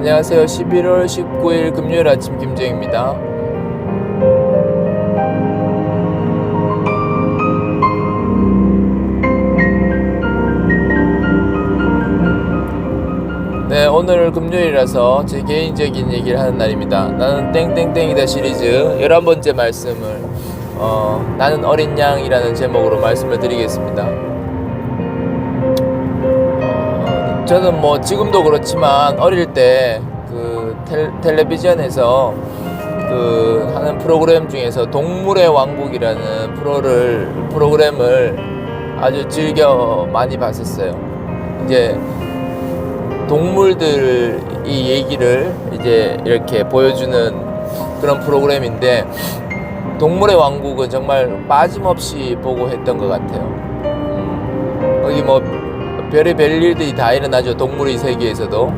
안녕하세요. 11월 19일 금요일 아침 김정입니다. 네, 오늘 금요일이라서 제 개인적인 얘기를 하는 날입니다. 나는 땡땡땡이다 시리즈 11번째 말씀을 어, 나는 어린 양이라는 제목으로 말씀을 드리겠습니다. 저는 뭐 지금도 그렇지만 어릴 때 그 텔레비전에서 그 하는 프로그램 중에서 동물의 왕국이라는 프로를 프로그램을 아주 즐겨 많이 봤었어요. 이제 동물들 이 얘기를 이제 이렇게 보여주는 그런 프로그램인데 동물의 왕국은 정말 빠짐없이 보고 했던 것 같아요. 음, 거기 뭐 별의별 일들이 다 일어나죠. 동물의 세계에서도.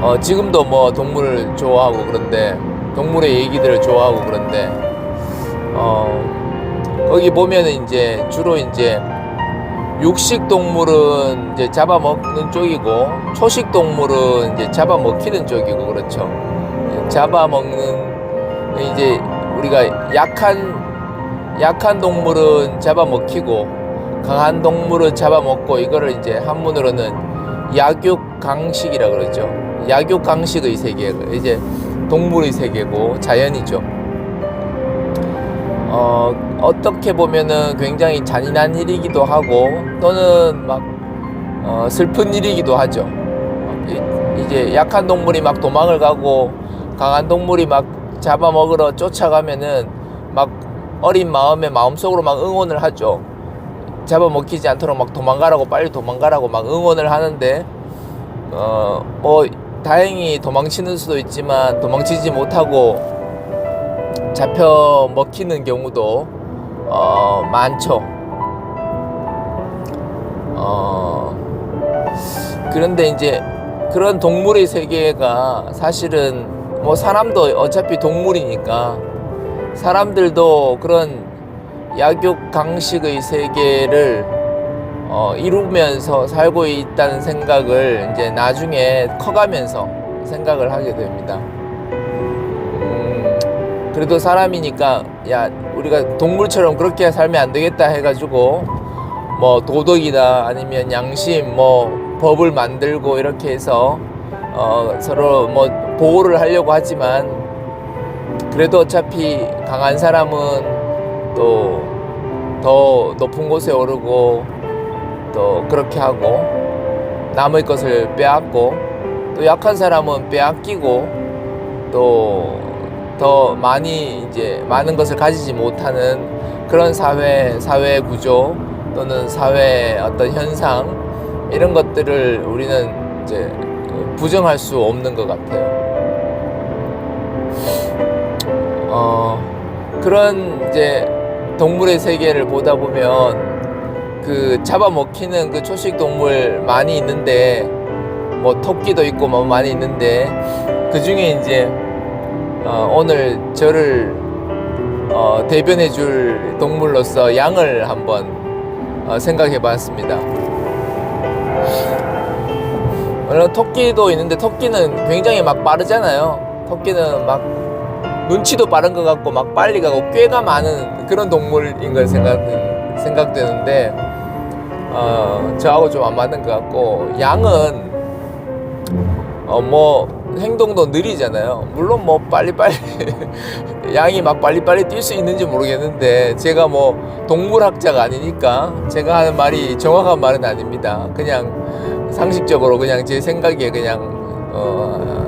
어, 지금도 뭐 동물을 좋아하고 그런데 동물의 얘기들을 좋아하고 그런데 어, 거기 보면은 이제 주로 이제 육식 동물은 이제 잡아먹는 쪽이고 초식 동물은 이제 잡아먹히는 쪽이고 그렇죠. 잡아먹는 이제 우리가 약한 약한 동물은 잡아먹히고 강한 동물은 잡아먹고 이거를 이제 한문으로는 약육강식이라 그러죠. 약육강식의 세계 이제 동물의 세계고 자연이죠. 어, 어떻게 보면은 굉장히 잔인한 일이기도 하고 또는 막 어, 슬픈 일이기도 하죠. 이- 이제 약한 동물이 막 도망을 가고 강한 동물이 막 잡아먹으러 쫓아가면은 막 어린 마음에 마음속으로 막 응원을 하죠. 잡아먹히지 않도록 막 도망가라고 빨리 도망가라고 막 응원을 하는데 어 뭐 다행히 도망치는 수도 있지만 도망치지 못하고 잡혀 먹히는 경우도 어 많죠. 어 그런데 이제 그런 동물의 세계가 사실은 뭐 사람도 어차피 동물이니까 사람들도 그런 약육 강식의 세계를 어, 이루면서 살고 있다는 생각을 이제 나중에 커가면서 생각을 하게 됩니다. 음, 그래도 사람이니까 야 우리가 동물처럼 그렇게 살면 안 되겠다 해가지고 뭐 도덕이다 아니면 양심 뭐 법을 만들고 이렇게 해서 어, 서로 뭐 보호를 하려고 하지만 그래도 어차피 강한 사람은 또 더 높은 곳에 오르고 또 그렇게 하고 남의 것을 빼앗고 또 약한 사람은 빼앗기고 또 더 많이 이제 많은 것을 가지지 못하는 그런 사회 사회 구조 또는 사회 어떤 현상 이런 것들을 우리는 이제 부정할 수 없는 것 같아요. 어 그런 이제 동물의 세계를 보다 보면 그 잡아먹히는 그 초식 동물 많이 있는데 뭐 토끼도 있고 뭐 많이 있는데 그 중에 이제 어, 오늘 저를 어, 대변해 줄 동물로서 양을 한번 어, 생각해 봤습니다. 물론 토끼도 있는데 토끼는 굉장히 막 빠르잖아요. 토끼는 막 눈치도 빠른 것 같고 막 빨리 가고 꾀가 많은 그런 동물인 걸 생각 생각되는데 어, 저하고 좀 안 맞는 것 같고 양은 어 뭐 행동도 느리잖아요. 물론 뭐 빨리빨리 양이 막 빨리빨리 뛸 수 있는지 모르겠는데 제가 뭐 동물학자가 아니니까 제가 하는 말이 정확한 말은 아닙니다. 그냥 상식적으로 그냥 제 생각에 그냥 어,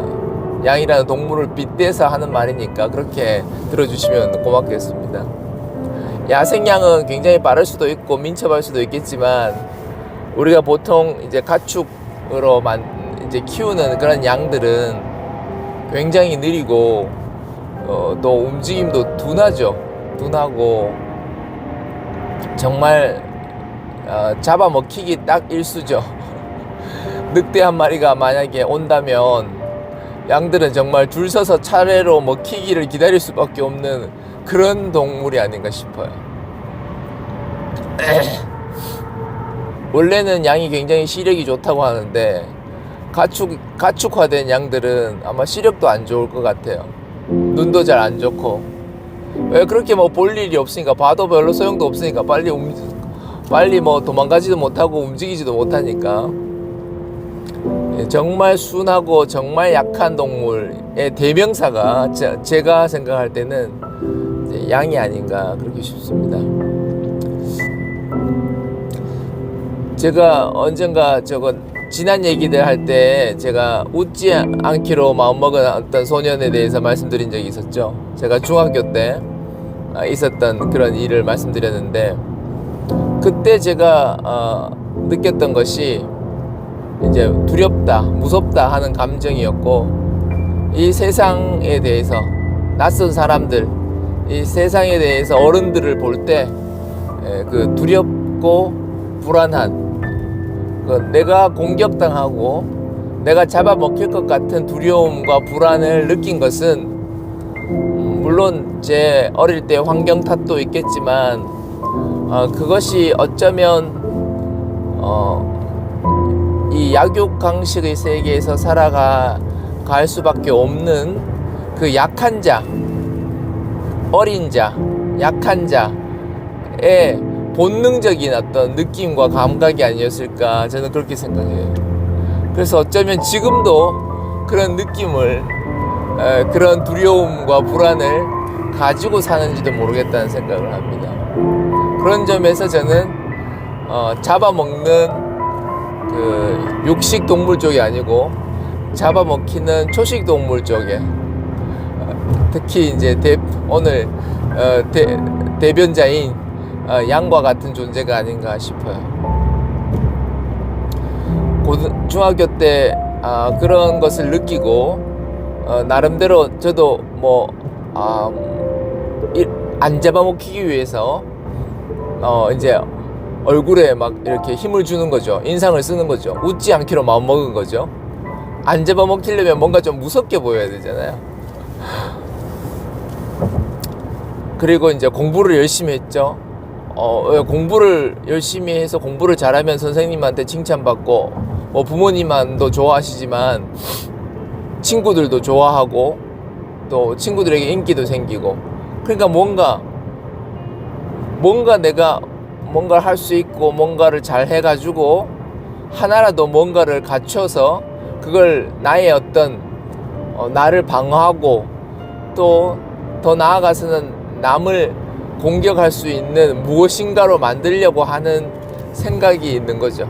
양이라는 동물을 빗대서 하는 말이니까 그렇게 들어주시면 고맙겠습니다. 야생양은 굉장히 빠를 수도 있고 민첩할 수도 있겠지만 우리가 보통 이제 가축으로 만 이제 키우는 그런 양들은 굉장히 느리고 어, 또 움직임도 둔하죠. 둔하고 정말 어, 잡아먹히기 딱 일수죠. 늑대 한 마리가 만약에 온다면 양들은 정말 줄 서서 차례로 먹히기를 기다릴 수밖에 없는 그런 동물이 아닌가 싶어요. 원래는 양이 굉장히 시력이 좋다고 하는데 가축 가축화된 양들은 아마 시력도 안 좋을 것 같아요. 눈도 잘 안 좋고 왜 그렇게 뭐 볼 일이 없으니까 봐도 별로 소용도 없으니까 빨리 움 빨리 뭐 도망가지도 못하고 움직이지도 못하니까 예, 정말 순하고 정말 약한 동물의 대명사가 제- 제가 생각할 때는 양이 아닌가 그렇게 싶습니다. 제가 언젠가 저거 지난 얘기들 할 때 제가 웃지 않기로 마음먹은 어떤 소년에 대해서 말씀드린 적이 있었죠. 제가 중학교 때 아, 있었던 그런 일을 말씀드렸는데 그때 제가 어, 느꼈던 것이 이제 두렵다, 무섭다 하는 감정이었고 이 세상에 대해서 낯선 사람들, 이 세상에 대해서 어른들을 볼 때 그 두렵고 불안한 그 내가 공격당하고 내가 잡아먹힐 것 같은 두려움과 불안을 느낀 것은 음, 물론 제 어릴 때 환경 탓도 있겠지만 어, 그것이 어쩌면 어, 이 약육 강식의 세계에서 살아가 갈 수밖에 없는 그 약한 자, 어린 자, 약한 자의 본능적인 어떤 느낌과 감각이 아니었을까 저는 그렇게 생각해요. 그래서 어쩌면 지금도 그런 느낌을 에, 그런 두려움과 불안을 가지고 사는지도 모르겠다는 생각을 합니다. 그런 점에서 저는 어, 잡아먹는 그 육식 동물 쪽이 아니고 잡아먹히는 초식 동물 쪽에 어, 특히 이제 대, 오늘 어, 대, 대변자인 어, 양과 같은 존재가 아닌가 싶어요. 고등, 중학교 때 아, 그런 것을 느끼고 어, 나름대로 저도 뭐 아, 이- 안 잡아먹히기 위해서 어, 이제 얼굴에 막 이렇게 힘을 주는 거죠. 인상을 쓰는 거죠. 웃지 않기로 마음 먹은 거죠. 안 잡아먹히려면 뭔가 좀 무섭게 보여야 되잖아요. 그리고 이제 공부를 열심히 했죠. 어, 왜 공부를 열심히 해서 공부를 잘하면 선생님한테 칭찬받고 뭐 부모님만도 좋아하시지만 친구들도 좋아하고 또 친구들에게 인기도 생기고 그러니까 뭔가 뭔가 내가 뭔가를 할 수 있고 뭔가를 잘 해가지고 하나라도 뭔가를 갖춰서 그걸 나의 어떤 어, 나를 방어하고 또 더 나아가서는 남을 공격할 수 있는 무엇인가로 만들려고 하는 생각이 있는 거죠.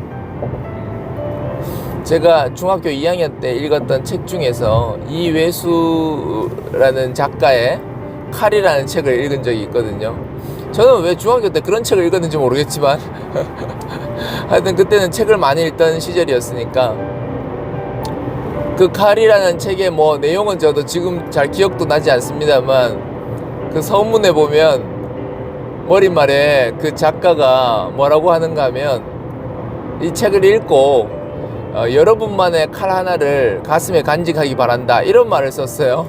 제가 중학교 2학년 때 읽었던 책 중에서 이외수라는 작가의 칼이라는 책을 읽은 적이 있거든요. 저는 왜 중학교 때 그런 책을 읽었는지 모르겠지만 하여튼 그때는 책을 많이 읽던 시절이었으니까 그 칼이라는 책의 뭐 내용은 저도 지금 잘 기억도 나지 않습니다만 그 서문에 보면 머릿말에 그 작가가 뭐라고 하는가 하면 이 책을 읽고 어, 여러분만의 칼 하나를 가슴에 간직하기 바란다 이런 말을 썼어요.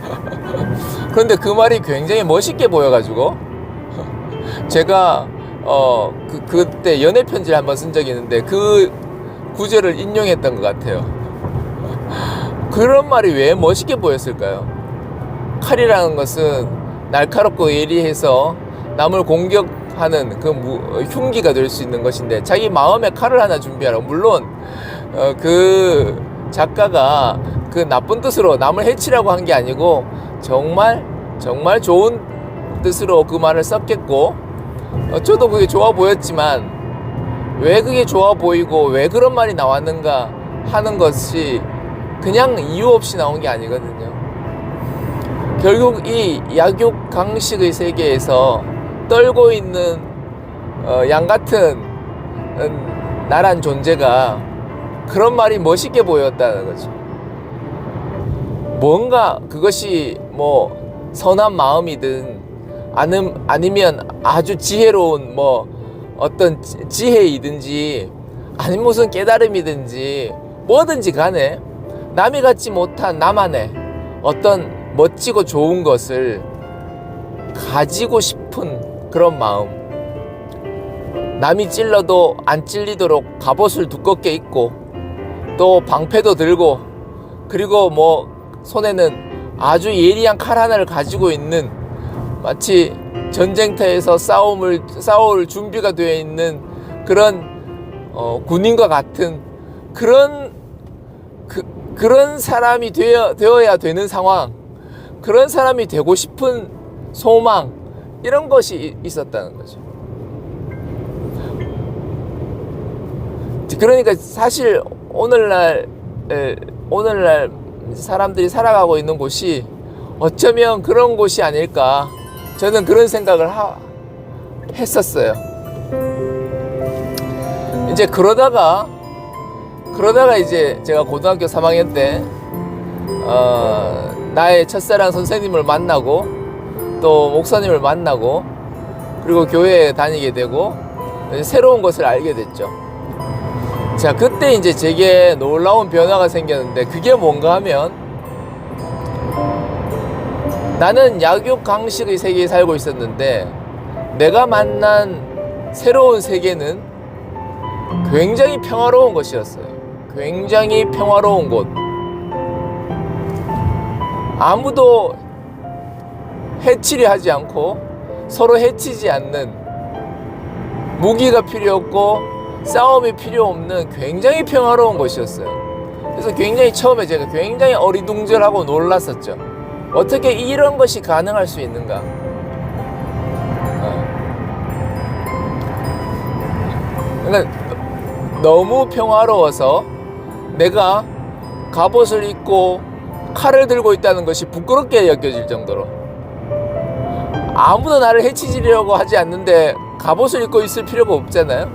그런데 그 말이 굉장히 멋있게 보여가지고 제가 어 그, 그때 연애 편지를 한번 쓴 적이 있는데 그 구절을 인용했던 것 같아요. 그런 말이 왜 멋있게 보였을까요? 칼이라는 것은 날카롭고 예리해서 남을 공격하는 그 무, 흉기가 될 수 있는 것인데 자기 마음에 칼을 하나 준비하라. 물론 어, 그 작가가 그 나쁜 뜻으로 남을 해치라고 한 게 아니고 정말 정말 좋은 뜻으로 그 말을 썼겠고 어, 저도 그게 좋아 보였지만 왜 그게 좋아 보이고 왜 그런 말이 나왔는가 하는 것이 그냥 이유 없이 나온 게 아니거든요. 결국 이 약육 강식의 세계에서 떨고 있는 어, 양 같은 음, 나란 존재가 그런 말이 멋있게 보였다는 거죠. 뭔가 그것이 뭐 선한 마음이든 아님, 아니면 아주 지혜로운 뭐 어떤 지- 지혜이든지 아니면 무슨 깨달음이든지 뭐든지 간에 남이 갖지 못한 나만의 어떤 멋지고 좋은 것을 가지고 싶은 그런 마음. 남이 찔러도 안 찔리도록 갑옷을 두껍게 입고 또 방패도 들고 그리고 뭐 손에는 아주 예리한 칼 하나를 가지고 있는 마치 전쟁터에서 싸움을 싸울 준비가 되어 있는 그런 어, 군인과 같은 그런 그, 그런 사람이 되어 되어야 되는 상황 그런 사람이 되고 싶은 소망 이런 것이 이- 있었다는 거죠. 그러니까 사실 오늘날 에, 오늘날 사람들이 살아가고 있는 곳이 어쩌면 그런 곳이 아닐까 저는 그런 생각을 하, 했었어요. 이제 그러다가 그러다가 이제 제가 고등학교 3학년 때 어, 나의 첫사랑 선생님을 만나고 또 목사님을 만나고 그리고 교회에 다니게 되고 새로운 것을 알게 됐죠. 자, 그때 이제 제게 놀라운 변화가 생겼는데 그게 뭔가 하면 나는 약육 강식의 세계에 살고 있었는데 내가 만난 새로운 세계는 굉장히 평화로운 것이었어요. 굉장히 평화로운 곳. 아무도 해치려 하지 않고 서로 해치지 않는 무기가 필요 없고 싸움이 필요 없는 굉장히 평화로운 곳이었어요. 그래서 굉장히 처음에 제가 굉장히 어리둥절하고 놀랐었죠. 어떻게 이런 것이 가능할 수 있는가? 어. 그러니까 너무 평화로워서 내가 갑옷을 입고 칼을 들고 있다는 것이 부끄럽게 여겨질 정도로 아무도 나를 해치지려고 하지 않는데 갑옷을 입고 있을 필요가 없잖아요.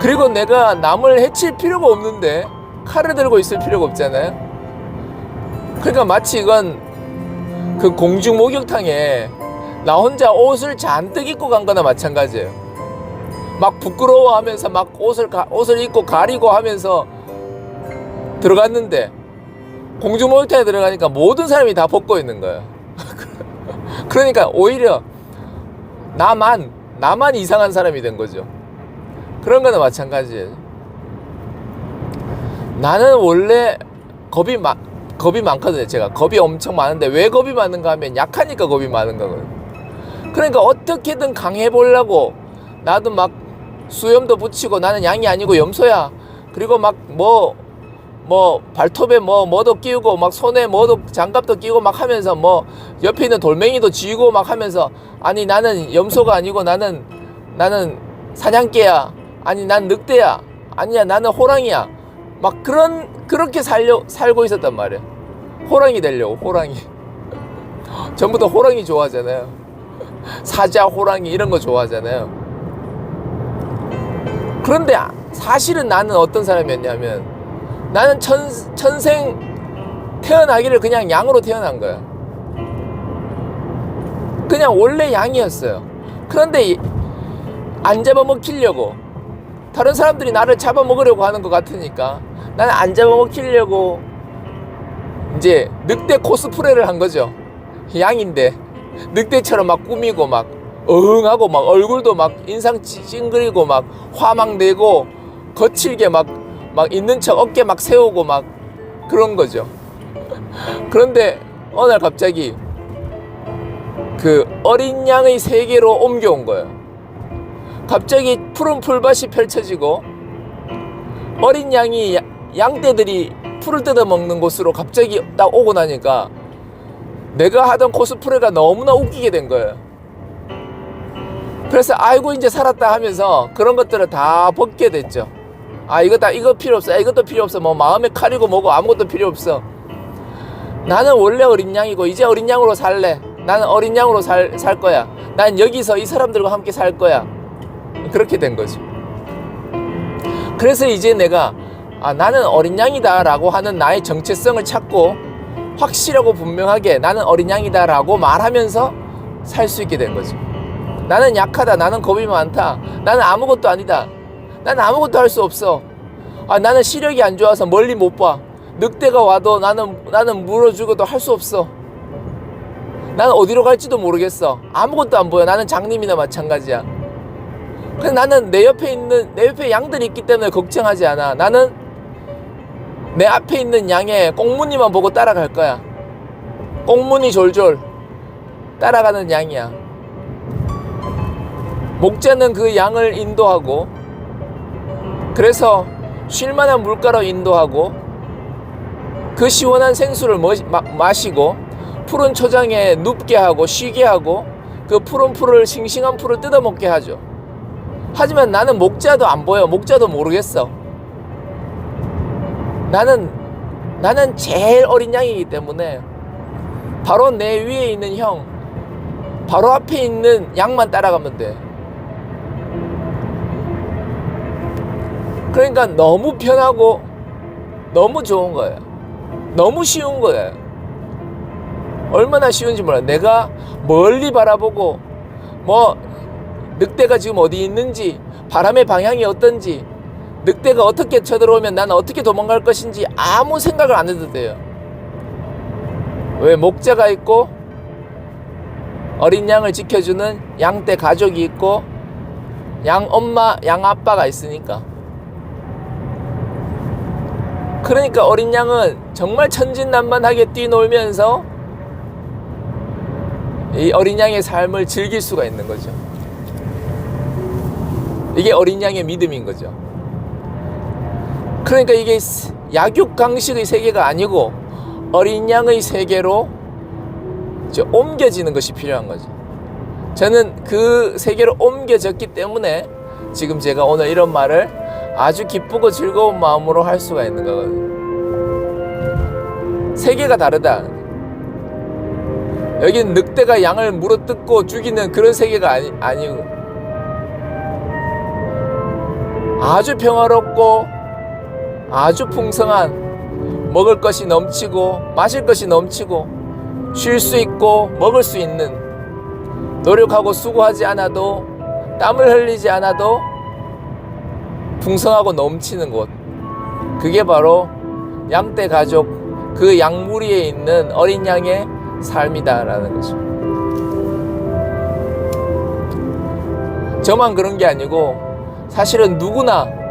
그리고 내가 남을 해칠 필요가 없는데 칼을 들고 있을 필요가 없잖아요. 그러니까 마치 이건 그 공중 목욕탕에 나 혼자 옷을 잔뜩 입고 간 거나 마찬가지예요. 막 부끄러워하면서 막 옷을 가, 옷을 입고 가리고 하면서 들어갔는데 공중 목욕탕에 들어가니까 모든 사람이 다 벗고 있는 거예요. 그러니까 오히려 나만 나만 이상한 사람이 된 거죠. 그런 거나 마찬가지예요. 나는 원래 겁이 많 겁이 많거든요. 제가 겁이 엄청 많은데 왜 겁이 많은가 하면 약하니까 겁이 많은 거거든요. 그러니까 어떻게든 강해 보려고 나도 막 수염도 붙이고 나는 양이 아니고 염소야. 그리고 막뭐뭐 발톱에 뭐 뭐도 끼우고 막 손에 뭐도 장갑도 끼고 막 하면서 뭐 옆에 있는 돌멩이도 쥐고 막 하면서 아니 나는 염소가 아니고 나는 나는 사냥개야 아니 난 늑대야 아니야 나는 호랑이야 막 그런 그렇게 살려 살고 있었단 말이야 호랑이 되려고 호랑이 전부 다 호랑이 좋아하잖아요 사자 호랑이 이런 거 좋아하잖아요 그런데 사실은 나는 어떤 사람이었냐면 나는 천, 천생 태어나기를 그냥 양으로 태어난 거야. 그냥 원래 양이었어요. 그런데 이- 안 잡아먹히려고 다른 사람들이 나를 잡아먹으려고 하는 것 같으니까 나는 안 잡아먹히려고 이제 늑대 코스프레를 한 거죠. 양인데 늑대처럼 막 꾸미고 막 어흥하고 막 얼굴도 막 인상 찌- 찡그리고 막화막 내고 거칠게 막 막 있는 척 어깨 막 세우고 막 그런 거죠. 그런데 어느 날 갑자기 그 어린 양의 세계로 옮겨온 거예요. 갑자기 푸른 풀밭이 펼쳐지고 어린 양이 야- 양떼들이 풀을 뜯어 먹는 곳으로 갑자기 딱 오고 나니까 내가 하던 코스프레가 너무나 웃기게 된 거예요. 그래서 아이고 이제 살았다 하면서 그런 것들을 다 벗게 됐죠. 아 이거 다 이거 필요 없어. 아, 이것도 필요 없어. 뭐 마음에 칼이고 뭐고 아무것도 필요 없어. 나는 원래 어린 양이고 이제 어린 양으로 살래. 나는 어린 양으로 살, 살 거야. 난 여기서 이 사람들과 함께 살 거야. 그렇게 된 거죠. 그래서 이제 내가 아, 나는 어린 양이다 라고 하는 나의 정체성을 찾고 확실하고 분명하게 나는 어린 양이다 라고 말하면서 살 수 있게 된 거죠. 나는 약하다. 나는 겁이 많다. 나는 아무것도 아니다. 나는 아무것도 할 수 없어. 아, 나는 시력이 안 좋아서 멀리 못 봐. 늑대가 와도 나는 나는 물어주고도 할 수 없어. 나는 어디로 갈지도 모르겠어. 아무것도 안 보여. 나는 장님이나 마찬가지야. 근데 나는 내 옆에 있는 내 옆에 양들이 있기 때문에 걱정하지 않아. 나는 내 앞에 있는 양의 꽁무니만 보고 따라갈 거야. 꽁무니 졸졸 따라가는 양이야. 목자는 그 양을 인도하고 그래서 쉴만한 물가로 인도하고 그 시원한 생수를 마시고 푸른 초장에 눕게 하고 쉬게 하고 그 푸른 풀을 싱싱한 풀을 뜯어먹게 하죠. 하지만 나는 목자도 안 보여. 목자도 모르겠어. 나는 나는 제일 어린 양이기 때문에 바로 내 위에 있는 형, 바로 앞에 있는 양만 따라가면 돼. 그러니까 너무 편하고 너무 좋은 거예요. 너무 쉬운 거예요. 얼마나 쉬운지 몰라. 내가 멀리 바라보고 뭐 늑대가 지금 어디 있는지 바람의 방향이 어떤지 늑대가 어떻게 쳐들어오면 나는 어떻게 도망갈 것인지 아무 생각을 안 해도 돼요. 왜 목자가 있고 어린 양을 지켜주는 양떼 가족이 있고 양 엄마, 양 아빠가 있으니까. 그러니까 어린 양은 정말 천진난만하게 뛰놀면서 이 어린 양의 삶을 즐길 수가 있는 거죠. 이게 어린 양의 믿음인 거죠. 그러니까 이게 약육강식의 세계가 아니고 어린 양의 세계로 옮겨지는 것이 필요한 거죠. 저는 그 세계로 옮겨졌기 때문에 지금 제가 오늘 이런 말을 아주 기쁘고 즐거운 마음으로 할 수가 있는 거거든요. 세계가 다르다. 여기는 늑대가 양을 물어뜯고 죽이는 그런 세계가 아니, 아니고 아주 평화롭고 아주 풍성한 먹을 것이 넘치고 마실 것이 넘치고 쉴 수 있고 먹을 수 있는 노력하고 수고하지 않아도 땀을 흘리지 않아도 풍성하고 넘치는 곳 그게 바로 양떼 가족 그 양무리에 있는 어린 양의 삶이다라는 거죠. 저만 그런 게 아니고 사실은 누구나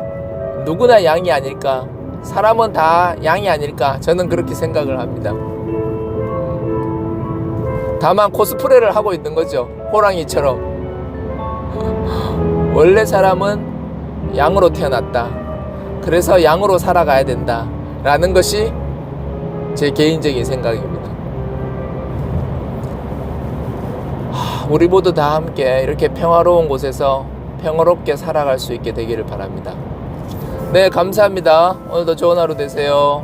누구나 양이 아닐까 사람은 다 양이 아닐까 저는 그렇게 생각을 합니다. 다만 코스프레를 하고 있는 거죠. 호랑이처럼. 원래 사람은 양으로 태어났다. 그래서 양으로 살아가야 된다. 라는 것이 제 개인적인 생각입니다. 하, 우리 모두 다 함께 이렇게 평화로운 곳에서 평화롭게 살아갈 수 있게 되기를 바랍니다. 네, 감사합니다. 오늘도 좋은 하루 되세요.